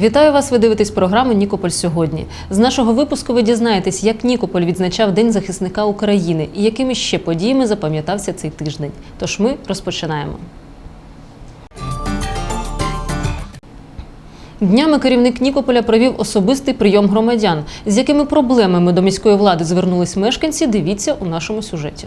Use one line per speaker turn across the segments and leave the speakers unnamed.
Вітаю вас! Ви дивитесь програму Нікополь сьогодні. З нашого випуску ви дізнаєтесь, як Нікополь відзначав День захисника України і якими ще подіями запам'ятався цей тиждень. Тож ми розпочинаємо. Днями керівник Нікополя провів особистий прийом громадян. З якими проблемами до міської влади звернулись мешканці, дивіться у нашому сюжеті.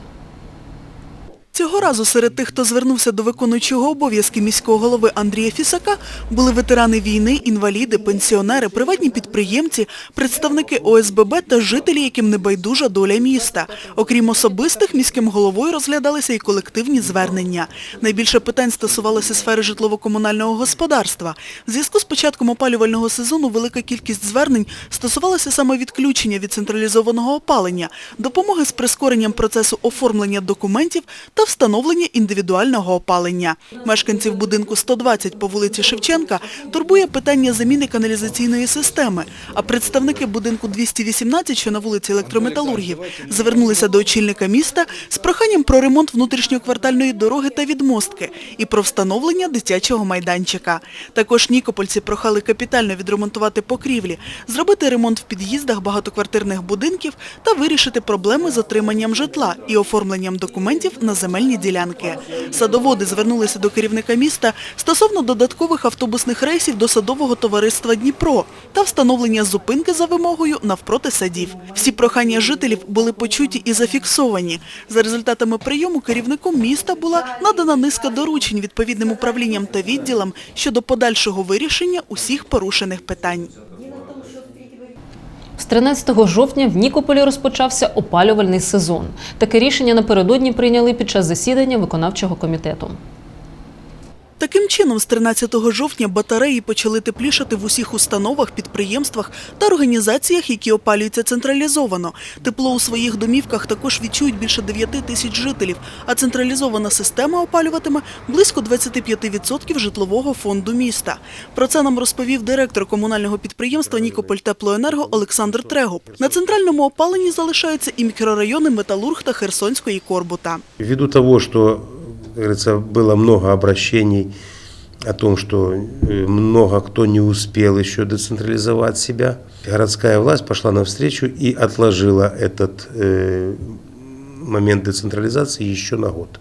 Цього разу серед тих, хто звернувся до виконуючого обов'язки міського голови Андрія Фісака, були ветерани війни, інваліди, пенсіонери, приватні підприємці, представники ОСББ та жителі, яким не байдужа доля міста. Окрім особистих, міським головою розглядалися і колективні звернення. Найбільше питань стосувалося сфери житлово-комунального господарства. В зв'язку з початком опалювального сезону велика кількість звернень стосувалася саме відключення від централізованого опалення, допомоги з прискоренням процесу оформлення документів та встановлення індивідуального опалення. Мешканців будинку 120 по вулиці Шевченка турбує питання заміни каналізаційної системи, а представники будинку 218, що на вулиці Електрометалургів, звернулися до очільника міста з проханням про ремонт внутрішньоквартальної дороги та відмостки і про встановлення дитячого майданчика. Також нікопольці прохали капітально відремонтувати покрівлі, зробити ремонт в під'їздах багатоквартирних будинків та вирішити проблеми з отриманням житла і оформленням документів на земельні ділянки. Садоводи звернулися до керівника міста стосовно додаткових автобусних рейсів до садового товариства Дніпро та встановлення зупинки за вимогою навпроти садів. Всі прохання жителів були почуті і зафіксовані. За результатами прийому керівником міста була надана низка доручень відповідним управлінням та відділам щодо подальшого вирішення усіх порушених питань.
З 13 жовтня в Нікополі розпочався опалювальний сезон. Таке рішення напередодні прийняли під час засідання виконавчого комітету.
Таким чином, з 13 жовтня батареї почали теплішати в усіх установах, підприємствах та організаціях, які опалюються централізовано. Тепло у своїх домівках також відчують більше 9 тисяч жителів, а централізована система опалюватиме близько 25% житлового фонду міста. Про це нам розповів директор комунального підприємства Нікополь Теплоенерго Олександр Трегуб. На центральному опаленні залишаються і мікрорайони Металург та Херсонської Корбута.
Ввиду того, как говорится, было много обращений о том, что э, много кто не успел еще децентрализовать себя, городская власть пошла навстречу и отложила этот э, момент децентрализации еще на год.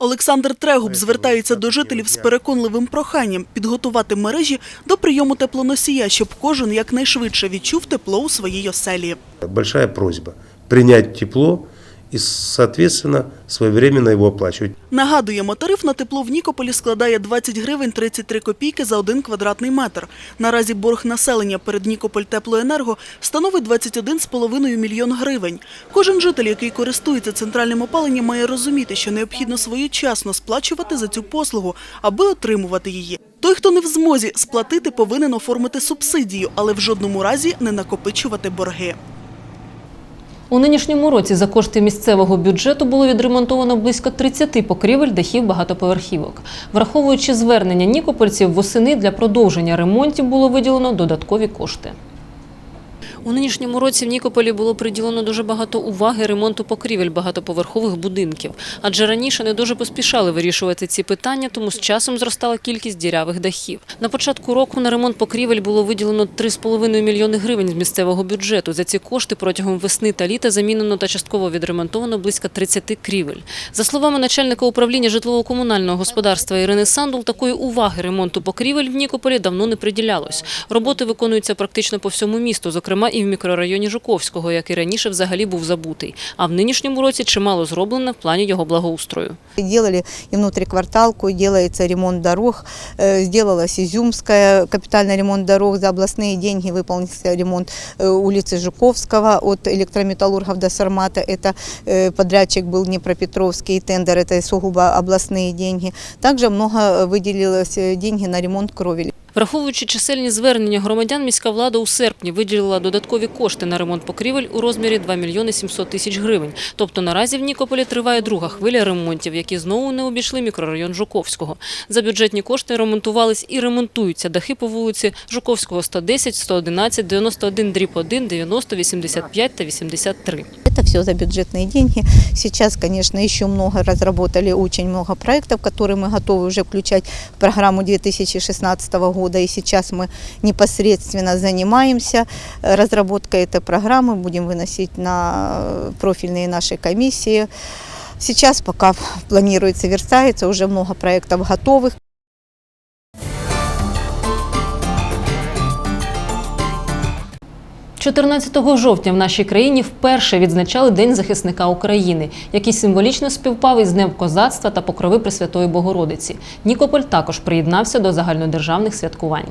Олександр Трегуб звертається до жителів з переконливим проханням підготувати мережі до прийому теплоносія, щоб кожен якнайшвидше відчув тепло у своїй оселі.
Большая просьба принять тепло и, соответственно, своевременно его оплачивать.
Нагадуємо, тариф на тепло в Нікополі складає 20 гривень 33 копійки за один квадратний метр. Наразі борг населення перед Нікополь Теплоенерго становить 21,5 мільйон гривень. Кожен житель, який користується центральним опаленням, має розуміти, що необхідно своєчасно сплачувати за цю послугу, аби отримувати її. Той, хто не в змозі сплатити, повинен оформити субсидію, але в жодному разі не накопичувати борги.
У нинішньому році за кошти місцевого бюджету було відремонтовано близько 30 покрівель дахів багатоповерхівок. Враховуючи звернення нікопольців, восени для продовження ремонтів було виділено додаткові кошти. У нинішньому році в Нікополі було приділено дуже багато уваги ремонту покрівель багатоповерхових будинків, адже раніше не дуже поспішали вирішувати ці питання, тому з часом зростала кількість дірявих дахів. На початку року на ремонт покрівель було виділено 3,5 мільйони гривень з місцевого бюджету. За ці кошти протягом весни та літа замінено та частково відремонтовано близько 30 крівель. За словами начальника управління житлово-комунального господарства Ірини Сандул, такої уваги ремонту покрівель в Нікополі давно не приділялось. Роботи виконуються практично по всьому місту, зокрема і в мікрорайоні Жуковського, який раніше взагалі був забутий. А в нинішньому році чимало зроблено в плані його благоустрою.
Делали и внутрикварталку, делается ремонт дорог, э, сделалась Изюмская, капитальный ремонт дорог, за областные деньги выполнился ремонт э, улицы Жуковского от электрометаллургов до Сармата. Это э, подрядчик был Днепропетровский, тендер, это сугубо областные деньги. Также много выделилось э, деньги на ремонт кровель.
Враховуючи чисельні звернення громадян, міська влада у серпні виділила додаткові кошти на ремонт покрівель у розмірі 2 мільйони 700 тисяч гривень. Тобто наразі в Нікополі триває друга хвиля ремонтів, які знову не обійшли мікрорайон Жуковського. За бюджетні кошти ремонтувались і ремонтуються дахи по вулиці Жуковського 110, 111, 91 дріб 1, 90, 85 та 83.
Это все за бюджетные деньги. Сейчас, конечно, еще много разработали, очень много проектов, которые мы готовы уже включать в программу 2016 года. И сейчас мы непосредственно занимаемся э, разработкой этой программы, будем выносить на э, профильные наши комиссии. Сейчас пока планируется, верстается, уже много проектов готовых.
14 жовтня в нашій країні вперше відзначали День захисника України, який символічно співпав із Днем козацтва та покрови Пресвятої Богородиці. Нікополь також приєднався до загальнодержавних святкувань.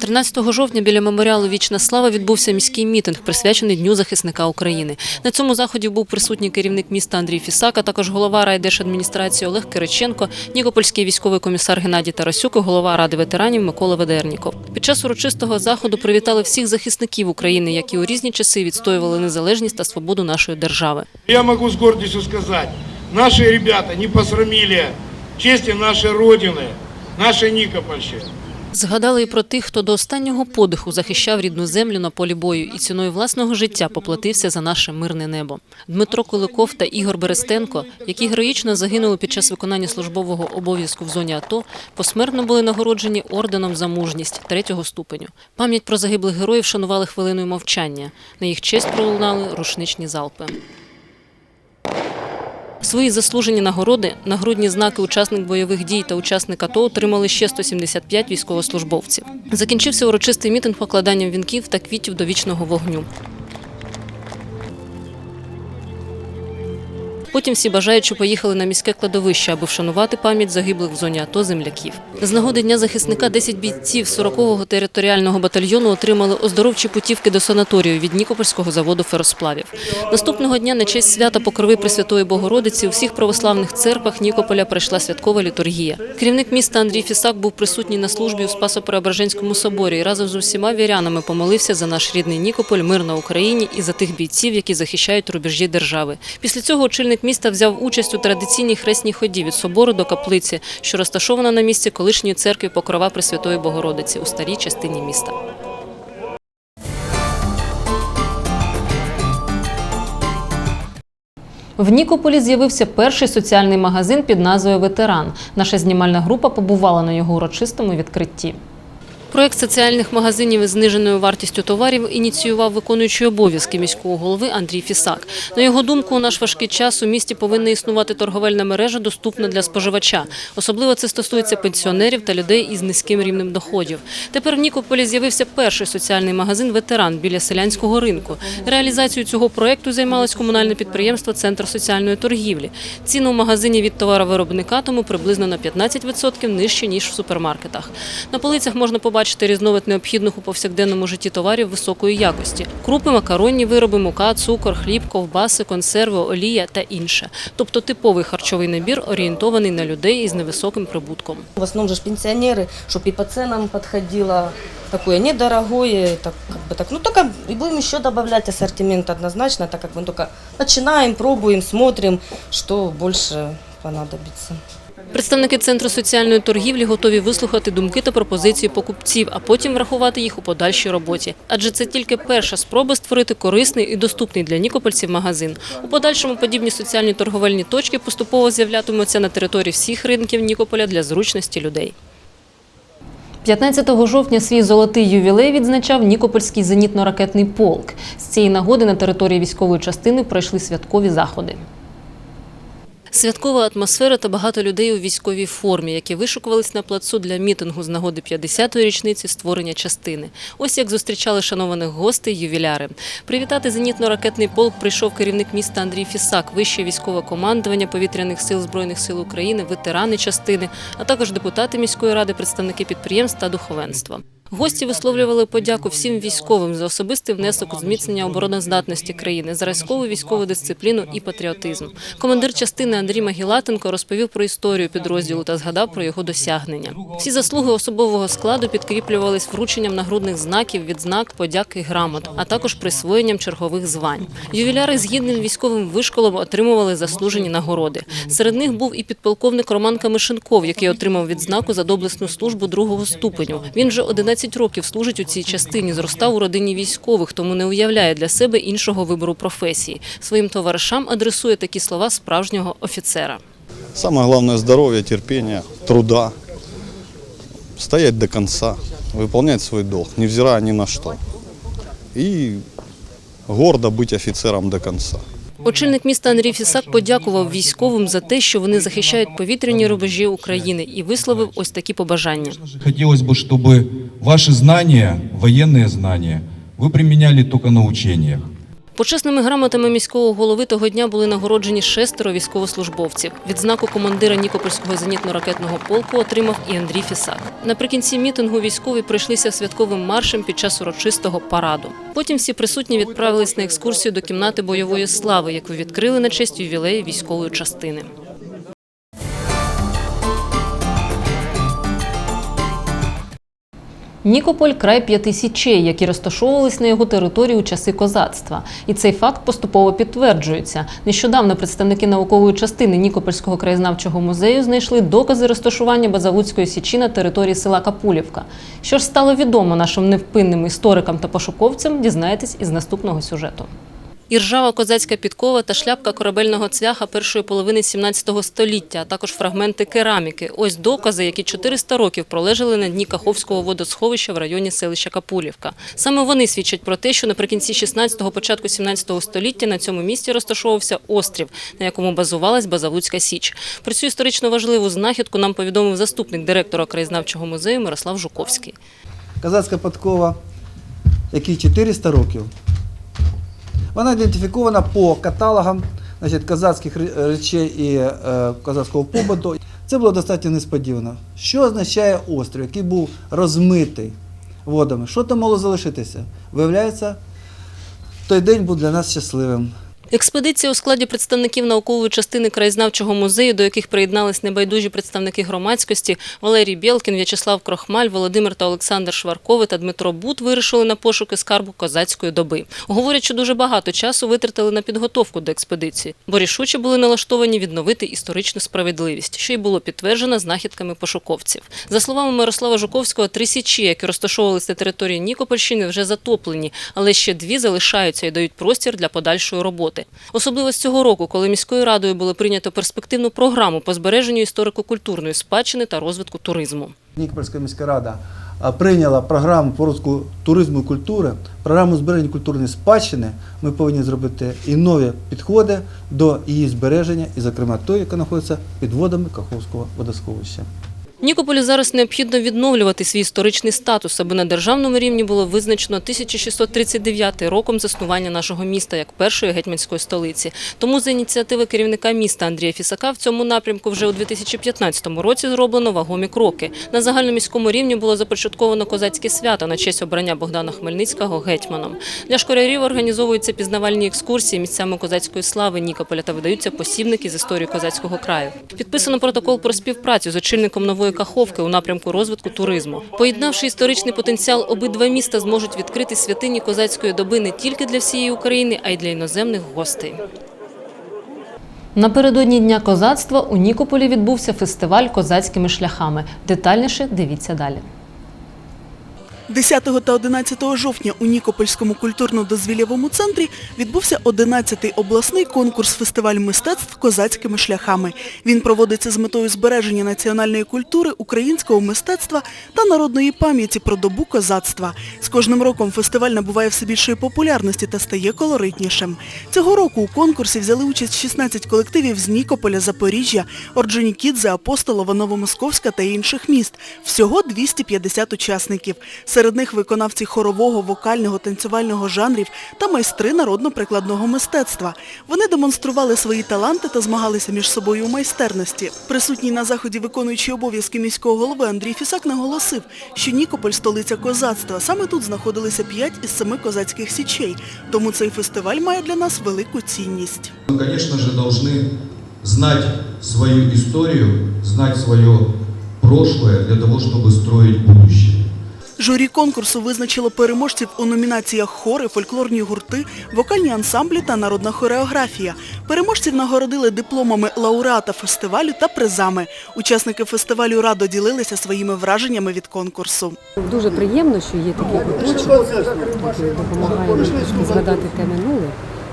13 жовтня біля меморіалу Вічна слава відбувся міський мітинг, присвячений Дню захисника України. На цьому заході був присутній керівник міста Андрій Фісак, а також голова райдержадміністрації Олег Кириченко, Нікопольський військовий комісар Геннадій Тарасюк і голова ради ветеранів Микола Ведерніков. Під час урочистого заходу привітали всіх захисників України, які у різні часи відстоювали незалежність та свободу нашої держави.
Я могу с гордостью сказать, наши ребята не посрамили чести нашей Родины, нашей Никопольщины.
Згадали і про тих, хто до останнього подиху захищав рідну землю на полі бою і ціною власного життя поплатився за наше мирне небо. Дмитро Куликов та Ігор Берестенко, які героїчно загинули під час виконання службового обов'язку в зоні АТО, посмертно були нагороджені орденом за мужність третього ступеню. Пам'ять про загиблих героїв шанували хвилиною мовчання. На їх честь пролунали рушничні залпи. Свої заслужені нагороди, нагрудні знаки учасник бойових дій та учасник АТО отримали ще 175 військовослужбовців. Закінчився урочистий мітинг покладанням вінків та квітів до вічного вогню. Потім всі бажаючі поїхали на міське кладовище, аби вшанувати пам'ять загиблих в зоні АТО земляків. З нагоди Дня захисника 10 бійців 40-го територіального батальйону отримали оздоровчі путівки до санаторію від Нікопольського заводу феросплавів. Наступного дня на честь свята Покрови Пресвятої Богородиці у всіх православних церквах Нікополя пройшла святкова літургія. Керівник міста Андрій Фісак був присутній на службі у Спасо-Преображенському соборі і разом з усіма вірянами помолився за наш рідний Нікополь, мир на Україні і за тих бійців, які захищають рубежі держави. Після цього очільник міста взяв участь у традиційній хресній ході від собору до каплиці, що розташована на місці колишньої церкви Покрова Пресвятої Богородиці у старій частині міста. В Нікополі з'явився перший соціальний магазин під назвою Ветеран. Наша знімальна група побувала на його урочистому відкритті. Проект соціальних магазинів із зниженою вартістю товарів ініціював виконуючий обов'язки міського голови Андрій Фісак. На його думку, у наш важкий час у місті повинна існувати торговельна мережа, доступна для споживача. Особливо це стосується пенсіонерів та людей із низьким рівнем доходів. Тепер в Нікополі з'явився перший соціальний магазин Ветеран біля селянського ринку. Реалізацією цього проекту займалось комунальне підприємство Центр соціальної торгівлі. Ціни у магазині від товаровиробника тому приблизно на 15% нижче ніж в супермаркетах. На полицях можна побачити різновид необхідних у повсякденному житті товарів високої якості: крупи, макаронні вироби, мука, цукор, хліб, ковбаси, консерви, олія та інше. Тобто типовий харчовий набір орієнтований на людей із невисоким прибутком.
В основном же ж пенсионеры, чтобы и по ценам подходило, такое недорогое, так, как бы так. Ну, только и будем еще добавлять ассортимент однозначно, так как мы только начинаем, пробуем, смотрим, что больше понадобится.
Представники центру соціальної торгівлі готові вислухати думки та пропозиції покупців, а потім врахувати їх у подальшій роботі. Адже це тільки перша спроба створити корисний і доступний для нікопольців магазин. У подальшому подібні соціальні торговельні точки поступово з'являтимуться на території всіх ринків Нікополя для зручності людей. 15 жовтня свій золотий ювілей відзначав Нікопольський зенітно-ракетний полк. З цієї нагоди на території військової частини пройшли святкові заходи. Святкова атмосфера та багато людей у військовій формі, які вишукувались на плацу для мітингу з нагоди 50-ї річниці створення частини. Ось як зустрічали шанованих гостей ювіляри. Привітати зенітно-ракетний полк прийшов керівник міста Андрій Фісак, вище військове командування повітряних сил збройних сил України, ветерани частини, а також депутати міської ради, представники підприємств та духовенства. Гості висловлювали подяку всім військовим за особистий внесок у зміцнення обороноздатності країни, за військову дисципліну і патріотизм. Командир частини Андрій Магілатенко розповів про історію підрозділу та згадав про його досягнення. Всі заслуги особового складу підкріплювались врученням нагрудних знаків, відзнак, подяк і грамот, а також присвоєнням чергових звань. Ювіляри з гідним військовим вишколом отримували заслужені нагороди. Серед них був і підполковник Роман Камишенков, який отримав відзнаку за доблесну службу другого ступеню. Він вже 11 20 років служить у цій частині, зростав у родині військових, тому не уявляє для себе іншого вибору професії. Своїм товаришам адресує такі слова справжнього офіцера.
Самое главное – здоровье, терпение, труда. Стоять до конца, выполнять свой долг, невзирая ни на что. И гордо быть офицером до конца.
Очільник міста Андрій Фісак подякував військовим за те, що вони захищають повітряні рубежі України, і висловив ось такі побажання.
Хотелось бы, чтобы ваши знания, военные знания, вы применяли только на учениях.
Почесними грамотами міського голови того дня були нагороджені шестеро військовослужбовців. Відзнаку командира Нікопольського зенітно-ракетного полку отримав і Андрій Фісак. Наприкінці мітингу військові пройшлися святковим маршем під час урочистого параду. Потім всі присутні відправились на екскурсію до кімнати бойової слави, яку відкрили на честь ювілею військової частини. Нікополь край п'яти січей, які розташовувались на його території у часи козацтва. І цей факт поступово підтверджується. Нещодавно представники наукової частини Нікопольського краєзнавчого музею знайшли докази розташування Базавуцької січі на території села Капулівка. Що ж стало відомо нашим невпинним історикам та пошуковцям, дізнаєтесь із наступного сюжету. Іржава козацька підкова та шляпка корабельного цвяха першої половини 17 століття, а також фрагменти кераміки. Ось докази, які 400 років пролежали на дні Каховського водосховища в районі селища Капулівка. Саме вони свідчать про те, що наприкінці 16-го, початку 17 століття на цьому місці розташовувався острів, на якому базувалась Базавутська Січ. Про цю історично важливу знахідку нам повідомив заступник директора краєзнавчого музею Мирослав Жуковський.
Козацька подкова, якій 400 років. Вона ідентифікована по каталогам значить, казацьких речей і е, казацького побуту. Це було достатньо несподівано. Що означає острів, який був розмитий водами? Що там могло залишитися? Виявляється, той день був для нас щасливим.
Експедиція у складі представників наукової частини краєзнавчого музею, до яких приєднались небайдужі представники громадськості Валерій Білкін, В'ячеслав Крохмаль, Володимир та Олександр Шваркови та Дмитро Бут вирішили на пошуки скарбу козацької доби. Говорять, що дуже багато часу витратили на підготовку до експедиції, бо рішуче були налаштовані відновити історичну справедливість, що й було підтверджено знахідками пошуковців. За словами Мирослава Жуковського, три січі, які розташовувалися на території Нікопольщини, вже затоплені, але ще дві залишаються і дають простір для подальшої роботи. Особливо з цього року, коли міською радою було прийнято перспективну програму по збереженню історико-культурної спадщини та розвитку туризму.
Нікопольська міська рада прийняла програму по розвитку туризму і культури, програму збереження культурної спадщини. Ми повинні зробити і нові підходи до її збереження, і, зокрема, той, яка знаходиться під водами Каховського водосховища.
Нікополю зараз необхідно відновлювати свій історичний статус, аби на державному рівні було визначено 1639 роком заснування нашого міста як першої гетьманської столиці. Тому за ініціативи керівника міста Андрія Фісака в цьому напрямку вже у 2015 році зроблено вагомі кроки. На загальноміському рівні було започатковано козацьке свято на честь обрання Богдана Хмельницького гетьманом. Для школярів організовуються пізнавальні екскурсії місцями козацької слави Нікополя та видаються посібники з історії козацького краю. Підписано протокол про співпрацю з очільником нової Каховки у напрямку розвитку туризму. Поєднавши історичний потенціал, обидва міста зможуть відкрити святині козацької доби не тільки для всієї України, а й для іноземних гостей. Напередодні Дня козацтва у Нікополі відбувся фестиваль козацькими шляхами. Детальніше дивіться далі.
10 та 11 жовтня у Нікопольському культурно-дозвіллєвому центрі відбувся 11-й обласний конкурс фестиваль мистецтв козацькими шляхами. Він проводиться з метою збереження національної культури, українського мистецтва та народної пам'яті про добу козацтва. З кожним роком фестиваль набуває все більшої популярності та стає колоритнішим. Цього року у конкурсі взяли участь 16 колективів з Нікополя, Запоріжжя, Орджонікідзе, Апостолова, Новомосковська та інших міст. Всього 250 учасників. Серед них виконавці хорового, вокального, танцювального жанрів та майстри народно-прикладного мистецтва. Вони демонстрували свої таланти та змагалися між собою у майстерності. Присутній на заході виконуючий обов'язки міського голови Андрій Фісак наголосив, що Нікополь – столиця козацтва. Саме тут знаходилися п'ять із семи козацьких січей. Тому цей фестиваль має для нас велику цінність.
Мы, конечно же, должны знать свою историю, знать свое прошлое для того, чтобы строить будущее.
Журі конкурсу визначило переможців у номінаціях хори, фольклорні гурти, вокальні ансамблі та народна хореографія. Переможців нагородили дипломами лауреата фестивалю та призами. Учасники фестивалю радо ділилися своїми враженнями від конкурсу.
Дуже приємно, що є такий куточок, нам трошки згадати те минуле.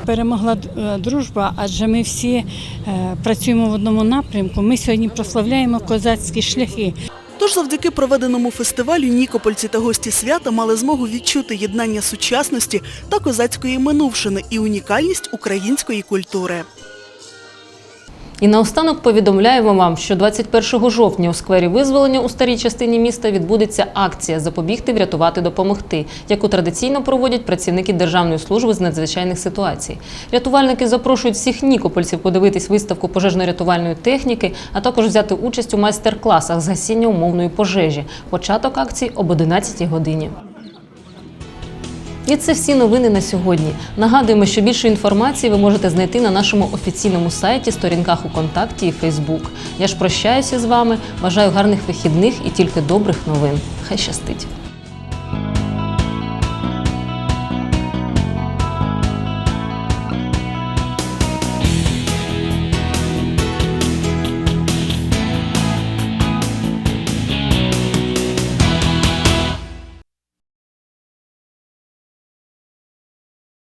Перемогла е, дружба, адже ми всі е, працюємо в одному напрямку. Ми сьогодні прославляємо козацькі шляхи.
Тож завдяки проведеному фестивалю нікопольці та гості свята мали змогу відчути єднання сучасності та козацької минувшини і унікальність української культури.
І наостанок повідомляємо вам, що 21 жовтня у сквері визволення у старій частині міста відбудеться акція Запобігти, врятувати, допомогти, яку традиційно проводять працівники Державної служби з надзвичайних ситуацій. Рятувальники запрошують всіх нікопольців подивитись виставку пожежно-рятувальної техніки, а також взяти участь у майстер-класах з гасіння умовної пожежі. Початок акції об 11 годині. І це всі новини на сьогодні. Нагадуємо, що більше інформації ви можете знайти на нашому офіційному сайті, сторінках у контакті і Фейсбук. Я ж прощаюся з вами. Бажаю гарних вихідних і тільки добрих новин. Хай щастить!